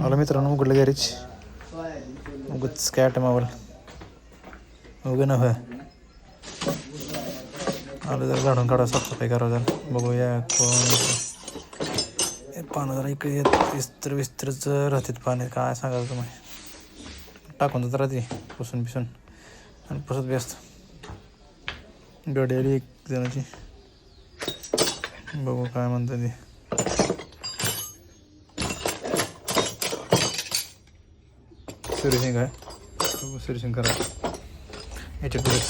मला मित्रांनो उघडलं गॅरेज उगच काय आटमावल उगं न होय आलं जरा झाडून काढा साफसफाई करावं जरा. बघूया कोण येतं. हे पानं जरा इकडे येत विस्तर विस्तरच राहतात पाणी काय सांगाल तुम्ही? टाकून तर राहते पुसून पिसून आणि पुसत बी असतं गाडी आली एक जणाची. बघू काय म्हणतात ते. सर्व्हिसिंग आहे. सर्व्हिसिंग करा. याच्या पुढेच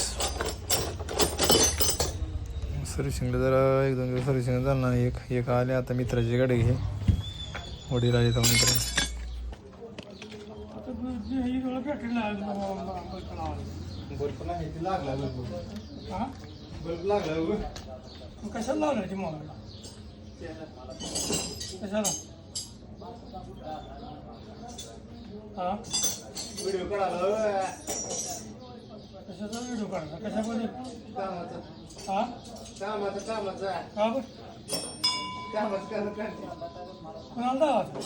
सर्व्हिसिंगला जरा एक दोन दिवस सर्व्हिसिंग झालं नाही. एक एक आले. आता मित्राची गाडी घे. वडील आले तर मित्र बल्ब नाही ते लागला बल्ब लागला कशाला ते मोबाईल कशाला? हा? व्हिडिओ काढायला कशाचा व्हिडिओ काढला कशामध्ये कामाचा हा कामाचा कामाचा का बर कामाचं कोणाला दावाचा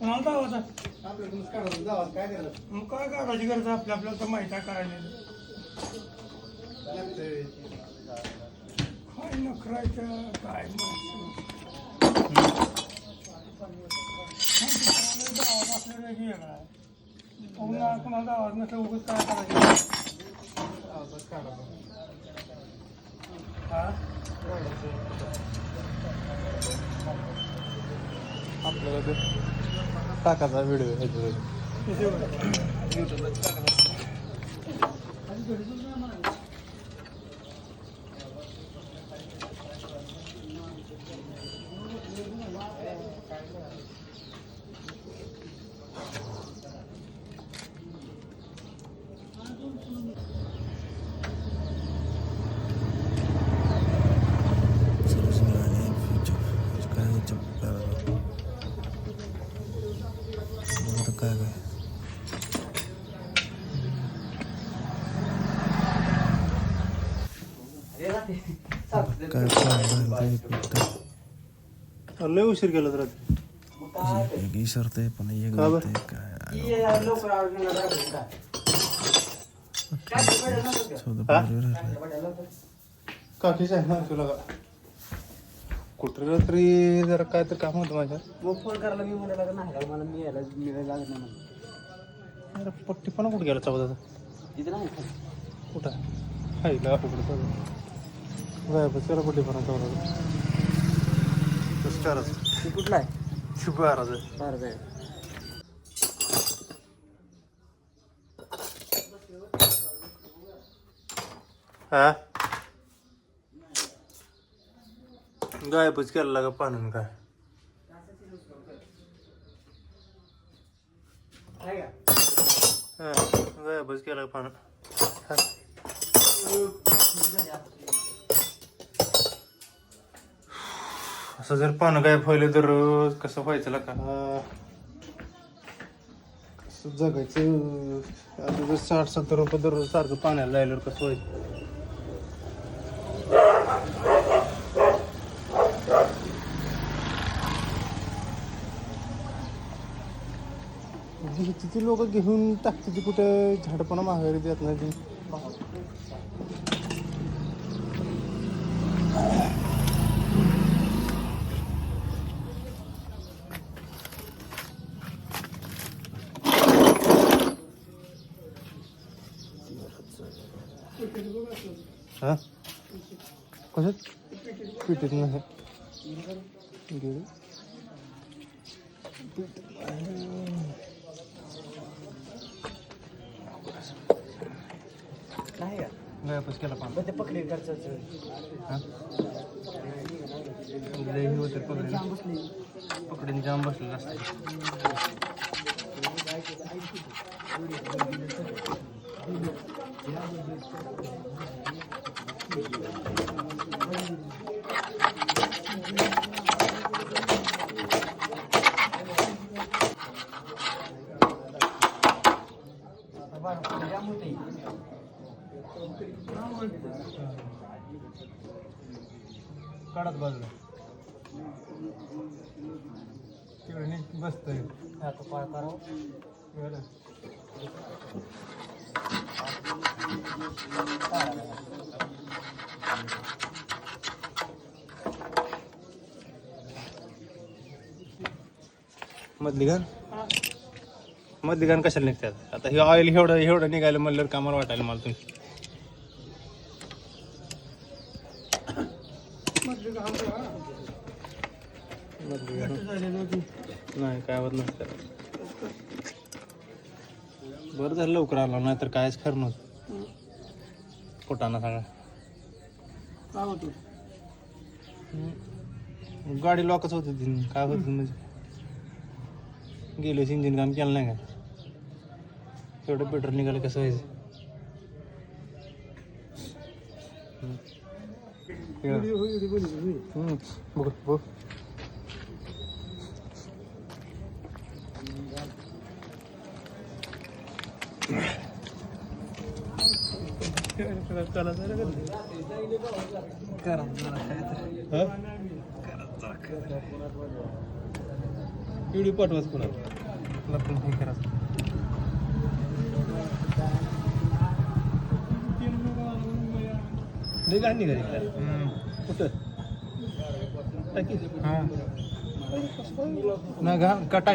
कोणाला दावाचा आपल्याकडून काढायचं जावं काय करायचं मग काय काढायची गरज आहे? आपल्या आपल्याला तर माहिती आहे करायला लागतंय काय नखरायचं काय माहिती. गावात आपल्याला एक वेगळा आहे. पुन्हा कोणाला गावात नसलं काय करायचं आपल्याला ते टाकाचा व्हिडिओ ह्याच्यावर लय उशीर केला तर एक इसरते पण एक काय? आहे. काकीच आहे ना तुला कुठं तरी जरा काय तर काम होतं माझ्या मग फोन करायला मी म्हणाला का नाही मला मी यायला मी यायला लागत नाही मला अरे पट्टी पण कुठं गेला चौदाचा? तिथे नाही का? कुठं? हाय का कुठं पट्टी पण कुठला आहे? शुभ महाराज बरं हा? गायबच केला लागा पाण्यानं काय? हा गायबच केला पानं हा. असं जर पानं गायब व्हायलं तर कसं व्हायचं का कसं जगायचं? आता जर साठ सत्तर रुपये दररोज सारखं पाण्याला राहिल्यावर कसं व्हायचं? म्हणजे ती लोक घेऊन टाकते कुठे? झाडपणा माघारी देत नाही ती. हा? कशात? पिटीत नाही. नाही का केला पण ते पकडे होतं पकडीने जाम बसलेलं असतं काढत बाजूला तिकडे नीट बसतोय. आता करावं. मधली घाण मधली घाण कशाला निघतात? आता हे ऑइल एवढं एवढं निघायला म्हणल्यावर कामाला वाटायला मला तुम्ही मधली घाण बघा. मधली घाण घट्ट झालेली होती. नाही काय होत नसतं. बरं झालं लवकर आला नाही तर कायच खरं नव्हतं. पोटाना सांगा. काय होतं? गाडी लॉकच होत होती काय होत म्हणजे? गेलो इंजिन काम केलं नाही का? एवढं पेट्रोल निघालं कसं व्हायचं. बघ बघ चला जरा का? व्हिडिओ पाठवाच कोणाला? लपून हे. लई घाण निघाली. कुठं? हां. ना घाण कटा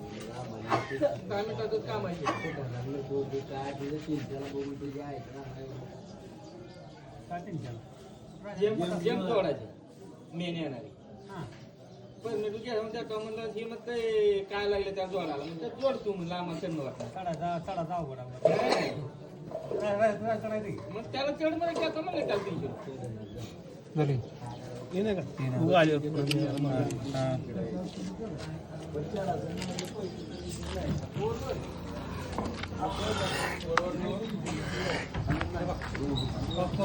जे वाटतं. काय मेन येणारी पण मी तुझ्या म्हणलं मग काय लागलं त्या जोडाला म्हणजे जोड तू म्हणलं आम्हाला चढणं मग त्याला चढमध्ये काय म्हणलं त्याला तीनशे नाही का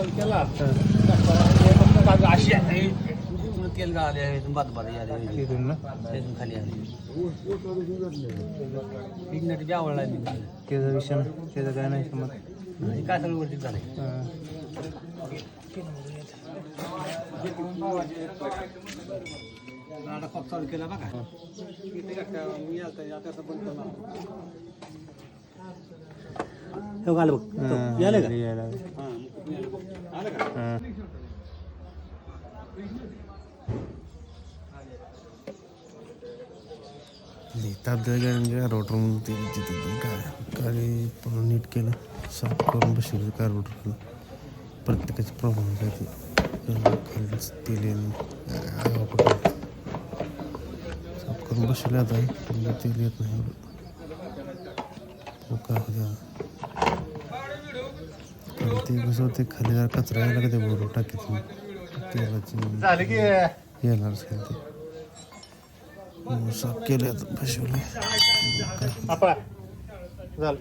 आल्यावर हा. तेल गाळले आहे बाद बाद आले इथून ना त्यातून खाली आले पिकनट बी आवडला मी त्याचा विषय त्याचं काय नाही समज काय सगळं वरती झालंय हा. आता खूप चालू केला बघा. हो. आलं बघ. हा, यायला का? रोटर म्हणून ते तिथं काय गाडी नीट केलं साफ करून बसवलं कार्बोटर प्रत्येकाची प्रॉब्लेम काय ते. तेल करून बसवलं आता पण तेल येत नाही काय ते कसं होते खाली जरा कचरा यायला का ते बरोबर टाकीत तेलाची झालं की येणारच खाली ते साफ केलं आता बसवलं झालं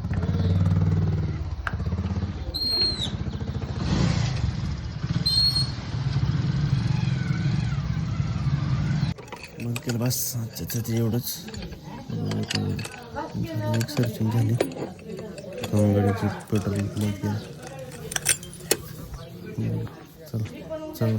केलं बस. त्याचं ते एवढंच. एक सर्चिंग झाली. दोन गाडीची पेट्रोल बंद केलं चल चल.